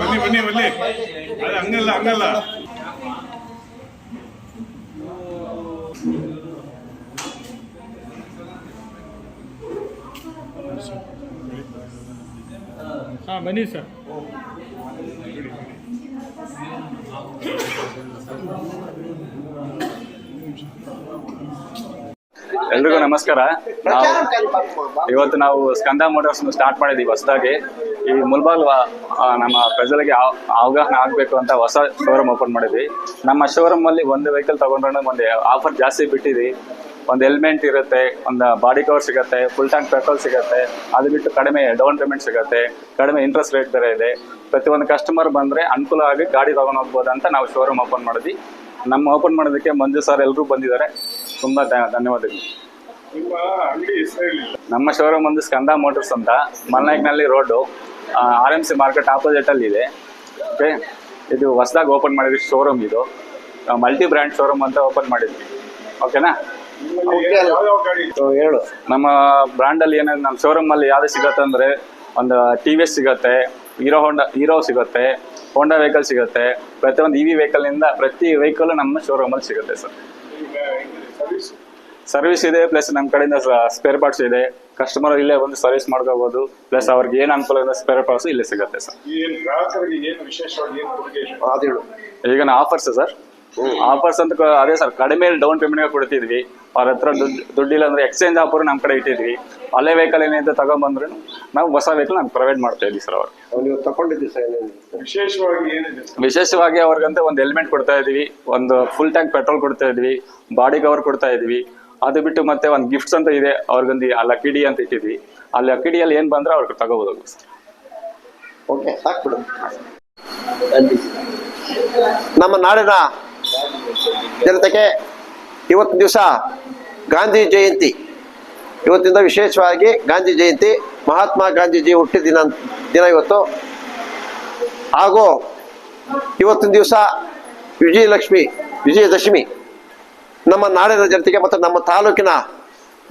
ಬನ್ನಿ ಬನ್ನಿ ಬನ್ನಿ ಅದು ಹಂಗಲ್ಲ ಹಂಗಲ್ಲ ಹಾಂ ಬನ್ನಿ ಸರ್ ಎಲ್ರಿಗೂ ನಮಸ್ಕಾರ. ನಾವು ಇವತ್ತು ನಾವು ಸ್ಕಂದ ಮೋಟರ್ಸ್ ಸ್ಟಾರ್ಟ್ ಮಾಡಿದೀವಿ ಹೊಸದಾಗಿ. ಈ ಮುಲ್ಬಾಲ್ ನಮ್ಮ ಪ್ರಜೆಗಳಿಗೆ ಅವಗಾಹನ ಅವಗಾಹನೆ ಆಗಬೇಕು ಅಂತ ಹೊಸ ಶೋರೂಮ್ ಓಪನ್ ಮಾಡಿದ್ವಿ. ನಮ್ಮ ಶೋರೂಮ್ ಅಲ್ಲಿ ಒಂದು ವೆಹಿಕಲ್ ತಗೊಂಡ್ರೆ ಒಂದು ಆಫರ್ ಜಾಸ್ತಿ ಬಿಟ್ಟಿದ್ವಿ. ಒಂದು ಹೆಲ್ಮೆಟ್ ಇರುತ್ತೆ ಒಂದು ಬಾಡಿ ಕವರ್ ಸಿಗುತ್ತೆ ಫುಲ್ ಟ್ಯಾಂಕ್ ಪೆಟ್ರೋಲ್ ಸಿಗುತ್ತೆ. ಅದು ಬಿಟ್ಟು ಕಡಿಮೆ ಡೌನ್ ಪೇಮೆಂಟ್ ಸಿಗುತ್ತೆ ಕಡಿಮೆ ಇಂಟ್ರೆಸ್ಟ್ ರೇಟ್ ಬೇರೆ ಇದೆ. ಪ್ರತಿಯೊಂದು ಕಸ್ಟಮರ್ ಬಂದ್ರೆ ಅನುಕೂಲ ಆಗಿ ಗಾಡಿ ತಗೊಂಡು ಹೋಗ್ಬೋದು ಅಂತ ನಾವು ಶೋರೂಮ್ ಓಪನ್ ಮಾಡಿದ್ವಿ. ನಮ್ಮ ಓಪನ್ ಮಾಡೋದಕ್ಕೆ ಮಂಜು ಸರ್ ಎಲ್ಲರೂ ಬಂದಿದ್ದಾರೆ. ತುಂಬಾ ಧನ್ಯವಾದಗಳು. ನಿಮ್ಮ ಶೋರೂಮ್ ಒಂದು ಸ್ಕಂದ ಮೋಟರ್ಸ್ ಅಂತ ಮಲ್ನಾಯ್ಕ್ನಲ್ಲಿ road R M C market opposite ಅಲ್ಲಿ ಇದೆ. ಓಕೆ? ಇದು ಹೊಸದಾಗಿ ಓಪನ್ ಮಾಡಿದ್ವಿ ಶೋರೂಮ್ ಇದು. ಮಲ್ಟಿ ಬ್ರ್ಯಾಂಡ್ ಶೋರೂಮ್ ಅಂತ ಓಪನ್ ಮಾಡಿದ್ವಿ. ಓಕೆನಾ? ಹೇಳು. ನಮ್ಮ ಬ್ರ್ಯಾಂಡ್ ಅಲ್ಲಿ ಏನಾದ್ರು ನಮ್ಮ ಶೋರೂಮ್ ಅಲ್ಲಿ ಯಾವ್ದು ಸಿಗುತ್ತೆ ಅಂದ್ರೆ ಒಂದು ಟಿ ವಿ ಎಸ್ ಸಿಗುತ್ತೆ ಹೀರೋ ಹೋಂಡಾ ಹೀರೋ ಸಿಗುತ್ತೆ ಹೋಂಡಾ ವೆಹಿಕಲ್ ಸಿಗುತ್ತೆ ಪ್ರತಿಯೊಂದು ಇ ವಿ ವೆಹಿಕಲ್ನಿಂದ ಪ್ರತಿ ವೆಹಿಕಲ್ ನಮ್ಮ ಶೋರೂಮಲ್ಲಿ ಸಿಗುತ್ತೆ ಸರ್. ಸರ್ವಿಸ್ ಇದೆ ಪ್ಲಸ್ ನಮ್ಮ ಕಡೆಯಿಂದ ಸ್ಪೇರ್ ಪಾರ್ಟ್ಸ್ ಇದೆ. ಕಸ್ಟಮರ್ ಇಲ್ಲೇ ಬಂದು ಸರ್ವಿಸ್ ಮಾಡ್ಕೋಬಹುದು ಪ್ಲಸ್ ಅವ್ರಿಗೆ ಏನು ಅನುಕೂಲ ಇದೆ ಸ್ಪೇರ್ ಪಾರ್ಟ್ಸ್ ಇಲ್ಲೇ ಸಿಗುತ್ತೆ ಸರ್. ಈಗ ಆಫರ್ಸ್ ಸರ್. ಆಫರ್ಸ್ ಅಂತ ಕ- ಅದೇ ಸರ್ ಕಡಿಮೆ ಡೌನ್ ಪೇಮೆಂಟ್ ಕೊಡ್ತಿದ್ವಿ. ಅವ್ರ ಹತ್ರ ದುಡ್ಡು ದುಡ್ಡಿಲ್ಲ ಅಂದ್ರೆ ಎಕ್ಸ್ಚೇಂಜ್ ಆಫರ್ ನಮ್ಮ ಕಡೆ ಇಟ್ಟಿದ್ವಿ. ಹಳೆ ವೆಹಿಕಲ್ ಏನಂತ ತಗೊಂಡ್ಬಂದ್ರೆ ನಾವು ಹೊಸ ವೆಹಿಕಲ್ ನಾವು ಪ್ರೊವೈಡ್ ಮಾಡ್ತಾ ಇದ್ವಿ ಸರ್ ಅವ್ರು ಅವ್ನು ನೀವು ತಗೊಂಡಿದ್ದಿ ಸರ್ ವಿಶೇಷವಾಗಿ ಏನಿದೆ ವಿಶೇಷವಾಗಿ ಅವ್ರಿಗಂತ ಒಂದು ಹೆಲ್ಮೆಟ್ ಕೊಡ್ತಾ ಇದೀವಿ ಒಂದು ಫುಲ್ ಟ್ಯಾಂಕ್ ಪೆಟ್ರೋಲ್ ಕೊಡ್ತಾ ಇದ್ವಿ ಬಾಡಿ ಕವರ್ ಕೊಡ್ತಾ ಇದೀವಿ. ಅದು ಬಿಟ್ಟು ಮತ್ತೆ ಒಂದು ಗಿಫ್ಟ್ಸ್ ಅಂತ ಇದೆ ಅವ್ರಿಗೊಂದು ಆ ಲಕ್ಕಿಡಿ ಅಂತ ಇಟ್ಟಿದ್ವಿ. ಆ ಲಕ್ಕಿಡಿಯಲ್ಲಿ ಏನ್ ಏನು ಬಂದ್ರೆ ಅವ್ರಿಗೆ ತಗೋಬೋದು ಸರ್ ಓಕೆ ನಮ್ಮ ನಾಡಿನ ಜನತೆಗೆ ಇವತ್ತಿನ ದಿವಸ ಗಾಂಧಿ ಜಯಂತಿ. ಇವತ್ತಿಂದ ವಿಶೇಷವಾಗಿ ಗಾಂಧಿ ಜಯಂತಿ, ಮಹಾತ್ಮ ಗಾಂಧೀಜಿ ಹುಟ್ಟಿದ ದಿನ ದಿನ ಇವತ್ತು. ಹಾಗೂ ಇವತ್ತಿನ ದಿವಸ ವಿಜಯಲಕ್ಷ್ಮಿ, ವಿಜಯದಶಮಿ. ನಮ್ಮ ನಾಡಿನ ಜನತೆಗೆ ಮತ್ತು ನಮ್ಮ ತಾಲೂಕಿನ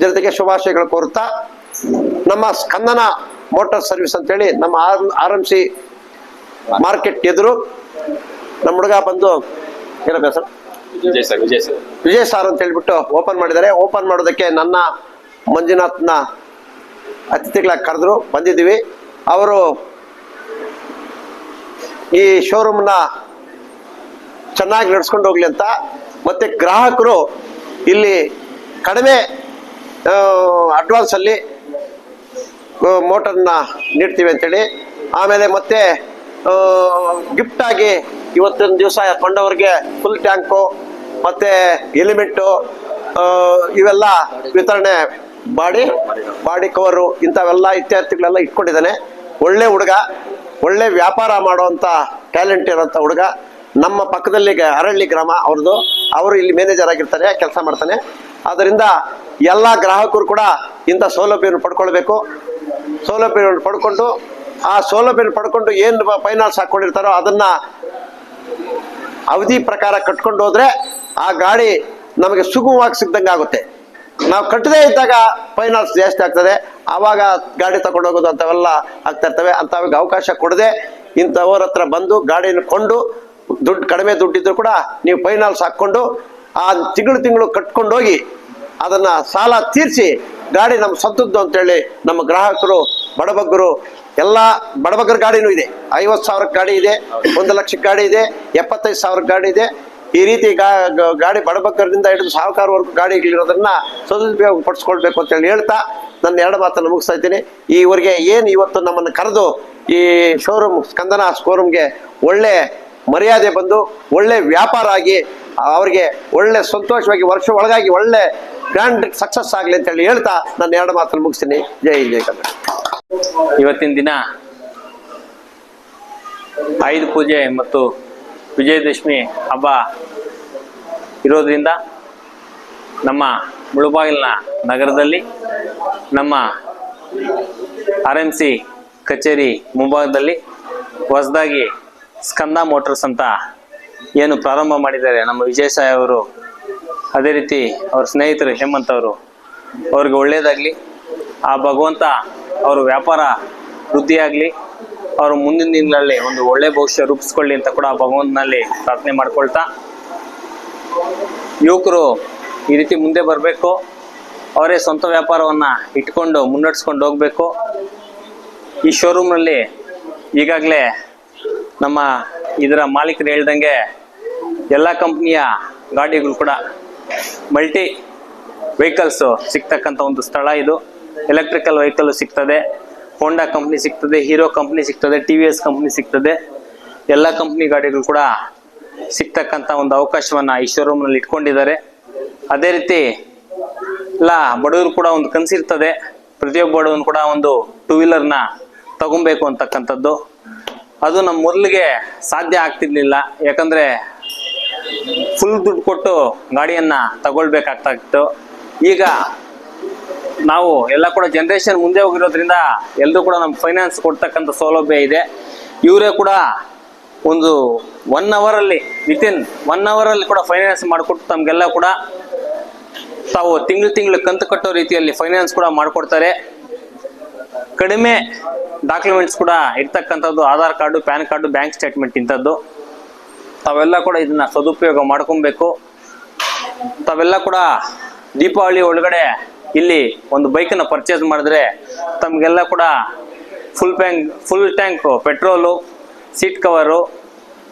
ಜನತೆಗೆ ಶುಭಾಶಯಗಳು ಕೋರುತ್ತಾ, ನಮ್ಮ ಸ್ಕಂದನ ಮೋಟಾರ್ ಸರ್ವಿಸ್ ಅಂತೇಳಿ ನಮ್ಮ ಆರ್ ಆರ್ ಮಾರ್ಕೆಟ್ ಎದುರು ನಮ್ಮ ಹುಡುಗ ಬಂದು, ಏನಪ್ಪ sir Vijay sir Vijay sir. Vijay sir ಅಂತ ಹೇಳ್ಬಿಟ್ಟು ಓಪನ್ ಮಾಡಿದ್ದಾರೆ. ಓಪನ್ ಮಾಡೋದಕ್ಕೆ ನನ್ನ ಮಂಜುನಾಥ್ನ ಅತಿಥಿಗಳಾಗಿ ಕರೆದ್ರು, ಬಂದಿದ್ದೀವಿ. ಅವರು ಈ ಶೋರೂಮ್ನ ಚೆನ್ನಾಗಿ ನಡ್ಸ್ಕೊಂಡು ಹೋಗ್ಲಿ ಅಂತ. ಮತ್ತೆ ಗ್ರಾಹಕರು ಇಲ್ಲಿ ಕಡಿಮೆ ಅಡ್ವಾನ್ಸ್ ಅಲ್ಲಿ ಮೋಟರ್ನ ನೀಡ್ತೀವಿ ಅಂತೇಳಿ. ಆಮೇಲೆ ಮತ್ತೆ ಗಿಫ್ಟ್ ಆಗಿ ಇವತ್ತಿನ ದಿವಸ ಕೊಂಡವ್ರಿಗೆ ಫುಲ್ ಟ್ಯಾಂಕು ಮತ್ತೆ ಎಲಿಮೆಂಟು ಇವೆಲ್ಲ ವಿತರಣೆ ಮಾಡಿ ಬಾಡಿ ಕವರು ಇಂಥವೆಲ್ಲ ಇತ್ಯಾರ್ಥಿಗಳೆಲ್ಲ ಇಟ್ಕೊಂಡಿದ್ದಾನೆ. ಒಳ್ಳೆ ಹುಡುಗ, ಒಳ್ಳೆ ವ್ಯಾಪಾರ ಮಾಡುವಂತ ಟ್ಯಾಲೆಂಟ್ ಇರೋಂಥ ಹುಡುಗ. ನಮ್ಮ ಪಕ್ಕದಲ್ಲಿ ಅರಳ್ಳಿ ಗ್ರಾಮ ಅವ್ರದ್ದು. ಅವರು ಇಲ್ಲಿ ಮ್ಯಾನೇಜರ್ ಆಗಿರ್ತಾರೆ, ಕೆಲಸ ಮಾಡ್ತಾನೆ. ಅದರಿಂದ ಎಲ್ಲ ಗ್ರಾಹಕರು ಕೂಡ ಇಂಥ ಸೌಲಭ್ಯವನ್ನು ಪಡ್ಕೊಳ್ಬೇಕು. ಸೌಲಭ್ಯವನ್ನು ಪಡ್ಕೊಂಡು ಆ ಸೌಲಭ್ಯ ಪಡ್ಕೊಂಡು ಏನು ಫೈನಾನ್ಸ್ ಹಾಕೊಂಡಿರ್ತಾರೋ ಅದನ್ನ ಅವಧಿ ಪ್ರಕಾರ ಕಟ್ಕೊಂಡು ಹೋದ್ರೆ ಆ ಗಾಡಿ ನಮಗೆ ಸುಗಮವಾಗಿ ಸಿಗ್ದಂಗೆ ಆಗುತ್ತೆ. ನಾವು ಕಟ್ಟದೇ ಇದ್ದಾಗ ಫೈನಾನ್ಸ್ ಜಾಸ್ತಿ ಆಗ್ತದೆ. ಆವಾಗ ಗಾಡಿ ತಗೊಂಡೋಗೋದು ಅಂಥವೆಲ್ಲ ಆಗ್ತಾ ಇರ್ತವೆ. ಅಂಥವಿಗೆ ಅವಕಾಶ ಕೊಡದೆ ಇಂಥವ್ರ ಹತ್ರ ಬಂದು ಗಾಡಿನ ಕೊಂಡು ದುಡ್ಡು ಕಡಿಮೆ ದುಡ್ಡಿದ್ರು ಕೂಡ ನೀವು ಫೈನಾನ್ಸ್ ಹಾಕ್ಕೊಂಡು ಆ ತಿಂಗಳು ತಿಂಗಳು ಕಟ್ಕೊಂಡೋಗಿ ಅದನ್ನ ಸಾಲ ತೀರಿಸಿ ಗಾಡಿ ನಮ್ಮ ಸತ್ತದ್ದು ಅಂತೇಳಿ ನಮ್ಮ ಗ್ರಾಹಕರು, ಬಡಬಗ್ಗರು ಎಲ್ಲ ಬಡಬಗ್ಗರ ಗಾಡಿನೂ ಇದೆ. ಐವತ್ತು ಸಾವಿರ ಗಾಡಿ ಇದೆ, ಒಂದು ಲಕ್ಷ ಗಾಡಿ ಇದೆ, ಎಪ್ಪತ್ತೈದು ಸಾವಿರ ಗಾಡಿ ಇದೆ. ಈ ರೀತಿ ಗಾಡಿ ಬಡಬಗ್ಗರಿಂದ ಹಿಡಿದು ಸಾಹುಕಾರವರೆಗೂ ಗಾಡಿಗಳಿರೋದನ್ನ ಸದುಪಯೋಗ ಪಡಿಸ್ಕೊಳ್ಬೇಕು ಅಂತೇಳಿ ಹೇಳ್ತಾ ನನ್ನ ಎರಡು ಮಾತನ್ನು ಮುಗಿಸ್ತಾ ಇದ್ದೀನಿ. ಈವರೆಗೆ ಏನು ಇವತ್ತು ನಮ್ಮನ್ನು ಕರೆದು ಈ ಶೋರೂಮ್ ಸ್ಕಂದನ ಶೋರೂಮ್ಗೆ ಒಳ್ಳೆ ಮರ್ಯಾದೆ ಬಂದು, ಒಳ್ಳೆ ವ್ಯಾಪಾರ ಆಗಿ, ಅವರಿಗೆ ಒಳ್ಳೆ ಸಂತೋಷವಾಗಿ, ವರ್ಷ ಒಳಗಾಗಿ ಒಳ್ಳೆ ಗ್ರ್ಯಾಂಡ್ ಸಕ್ಸಸ್ ಆಗಲಿ ಅಂತೇಳಿ ಹೇಳ್ತಾ ನಾನು ಎರಡು ಮಾತನ್ನು ಮುಗಿಸ್ತೀನಿ. ಜೈ ಜಯ ಕನ್ನಡ ಇವತ್ತಿನ ದಿನ ಆಯುಧ ಪೂಜೆ ಮತ್ತು ವಿಜಯದಶಮಿ ಹಬ್ಬ ಇರೋದ್ರಿಂದ ನಮ್ಮ ಮುಳುಬಾಗಿಲಿನ ನಗರದಲ್ಲಿ ನಮ್ಮ ಆರ್ ಎಂ ಸಿ ಕಚೇರಿ ಮುಂಭಾಗದಲ್ಲಿ ಹೊಸದಾಗಿ ಸ್ಕಂದ ಮೋಟರ್ಸ್ ಅಂತ ಏನು ಪ್ರಾರಂಭ ಮಾಡಿದ್ದಾರೆ. ನಮ್ಮ ವಿಜಯ ಸಾಯಿ ಅವರು ಅದೇ ರೀತಿ ಅವ್ರ ಸ್ನೇಹಿತರು ಹೇಮಂತ್ ಅವರು, ಅವ್ರಿಗೆ ಒಳ್ಳೆಯದಾಗಲಿ ಆ ಭಗವಂತ ಅವ್ರ ವ್ಯಾಪಾರ ವೃದ್ಧಿಯಾಗಲಿ ಅವರು ಮುಂದಿನ ದಿನಗಳಲ್ಲಿ ಒಂದು ಒಳ್ಳೆ ಭವಿಷ್ಯ ರೂಪಿಸ್ಕೊಳ್ಳಿ ಅಂತ ಕೂಡ ಭಗವಂತನಲ್ಲಿ ಪ್ರಾರ್ಥನೆ ಮಾಡ್ಕೊಳ್ತಾ, ಯುವಕರು ಈ ರೀತಿ ಮುಂದೆ ಬರಬೇಕು, ಅವರೇ ಸ್ವಂತ ವ್ಯಾಪಾರವನ್ನು ಇಟ್ಕೊಂಡು ಮುನ್ನಡೆಸ್ಕೊಂಡು ಹೋಗಬೇಕು. ಈ ಶೋರೂಮ್ನಲ್ಲಿ ಈಗಾಗಲೇ ನಮ್ಮ ಇದರ ಮಾಲೀಕರು ಹೇಳ್ದಂಗೆ ಎಲ್ಲ ಕಂಪ್ನಿಯ ಗಾಡಿಗಳು ಕೂಡ ಮಲ್ಟಿ ವೆಹಿಕಲ್ಸು ಸಿಗ್ತಕ್ಕಂಥ ಒಂದು ಸ್ಥಳ ಇದು. ಎಲೆಕ್ಟ್ರಿಕಲ್ ವೆಹಿಕಲ್ ಸಿಗ್ತದೆ ಹೋಂಡಾ ಕಂಪ್ನಿ ಸಿಗ್ತದೆ ಹೀರೋ ಕಂಪ್ನಿ ಸಿಗ್ತದೆ ಟಿ ವಿ ಎಸ್ ಕಂಪ್ನಿ ಸಿಗ್ತದೆ. ಎಲ್ಲ ಕಂಪ್ನಿ ಗಾಡಿಗಳು ಕೂಡ ಸಿಗ್ತಕ್ಕಂಥ ಒಂದು ಅವಕಾಶವನ್ನು ಈ ಶೋರೂಮ್ನಲ್ಲಿ ಇಟ್ಕೊಂಡಿದ್ದಾರೆ. ಅದೇ ರೀತಿ ಎಲ್ಲ ಬಡವರು ಕೂಡ ಒಂದು ಕನಸಿರ್ತದೆ. ಪ್ರತಿಯೊಬ್ಬ ಬಡವನು ಕೂಡ ಒಂದು ಟೂ ವೀಲರ್ನ ತಗೊಬೇಕು ಅಂತಕ್ಕಂಥದ್ದು. ಅದು ನಮ್ಮ ಮೊದಲಿಗೆ ಸಾಧ್ಯ ಆಗ್ತಿರ್ಲಿಲ್ಲ. ಯಾಕಂದ್ರೆ ಫುಲ್ ದುಡ್ಡು ಕೊಟ್ಟು ಗಾಡಿಯನ್ನ ತಗೊಳ್ಬೇಕಾಗ್ತಾ ಇತ್ತು. ಈಗ ನಾವು ಎಲ್ಲ ಕೂಡ ಜನ್ರೇಷನ್ ಮುಂದೆ ಹೋಗಿರೋದ್ರಿಂದ ಎಲ್ಲರೂ ಕೂಡ ನಮ್ಮ ಫೈನಾನ್ಸ್ ಕೊಡ್ತಕ್ಕಂಥ ಸೌಲಭ್ಯ ಇದೆ. ಇವರೇ ಕೂಡ ಒಂದು ಒನ್ ಅವರಲ್ಲಿ ವಿತಿನ್ ಒನ್ ಅವರಲ್ಲಿ ಕೂಡ ಫೈನಾನ್ಸ್ ಮಾಡಿಕೊಟ್ಟು ತಮಗೆಲ್ಲ ಕೂಡ ತಾವು ತಿಂಗಳು ತಿಂಗಳು ಕಂತು ಕಟ್ಟೋ ರೀತಿಯಲ್ಲಿ ಫೈನಾನ್ಸ್ ಕೂಡ ಮಾಡಿಕೊಡ್ತಾರೆ. ಕಡಿಮೆ ಡಾಕ್ಯುಮೆಂಟ್ಸ್ ಕೂಡ ಇರ್ತಕ್ಕಂಥದ್ದು, Aadhaar card, PAN card bank statement ಇಂಥದ್ದು. ತಾವೆಲ್ಲ ಕೂಡ ಇದನ್ನ ಸದುಪಯೋಗ ಮಾಡ್ಕೊಬೇಕು. ತಾವೆಲ್ಲ ಕೂಡ ದೀಪಾವಳಿ ಒಳಗಡೆ ಇಲ್ಲಿ ಒಂದು ಬೈಕನ್ನು ಪರ್ಚೇಸ್ ಮಾಡಿದ್ರೆ ತಮಗೆಲ್ಲ ಕೂಡ full tank full tank petrol seat cover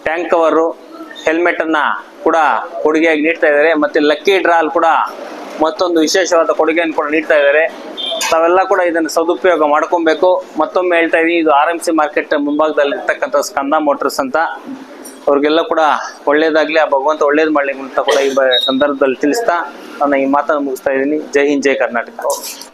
tank cover ಹೆಲ್ಮೆಟನ್ನು ಕೂಡ ಕೊಡುಗೆಯಾಗಿ ನೀಡ್ತಾ ಇದ್ದಾರೆ. ಮತ್ತು ಲಕ್ಕಿ ಡ್ರಾಲ್ ಕೂಡ ಮತ್ತೊಂದು ವಿಶೇಷವಾದ ಕೊಡುಗೆಯನ್ನು ಕೂಡ ನೀಡ್ತಾ ಇದ್ದಾರೆ. ತಾವೆಲ್ಲ ಕೂಡ ಇದನ್ನು ಸದುಪಯೋಗ ಮಾಡ್ಕೊಬೇಕು. ಮತ್ತೊಮ್ಮೆ ಹೇಳ್ತಾ ಇದೀನಿ, ಇದು ಆರ್ ಎಂ ಸಿ ಮಾರ್ಕೆಟ್ ಮುಂಭಾಗದಲ್ಲಿ ಇರ್ತಕ್ಕಂಥ ಸ್ಕಂದ ಮೋಟರ್ಸ್ ಅಂತ. ಅವ್ರಿಗೆಲ್ಲ ಕೂಡ ಒಳ್ಳೇದಾಗ್ಲಿ, ಆ ಭಗವಂತ ಒಳ್ಳೇದು ಮಾಡ್ಲಿ ಅಂತ ಕೂಡ ಈ ಸಂದರ್ಭದಲ್ಲಿ ತಿಳಿಸ್ತಾ ನನ್ನ ಈ ಮಾತನ್ನು ಮುಗಿಸ್ತಾ ಇದ್ದೀನಿ ಜೈ ಹಿಂದ್ ಜೈ ಕರ್ನಾಟಕ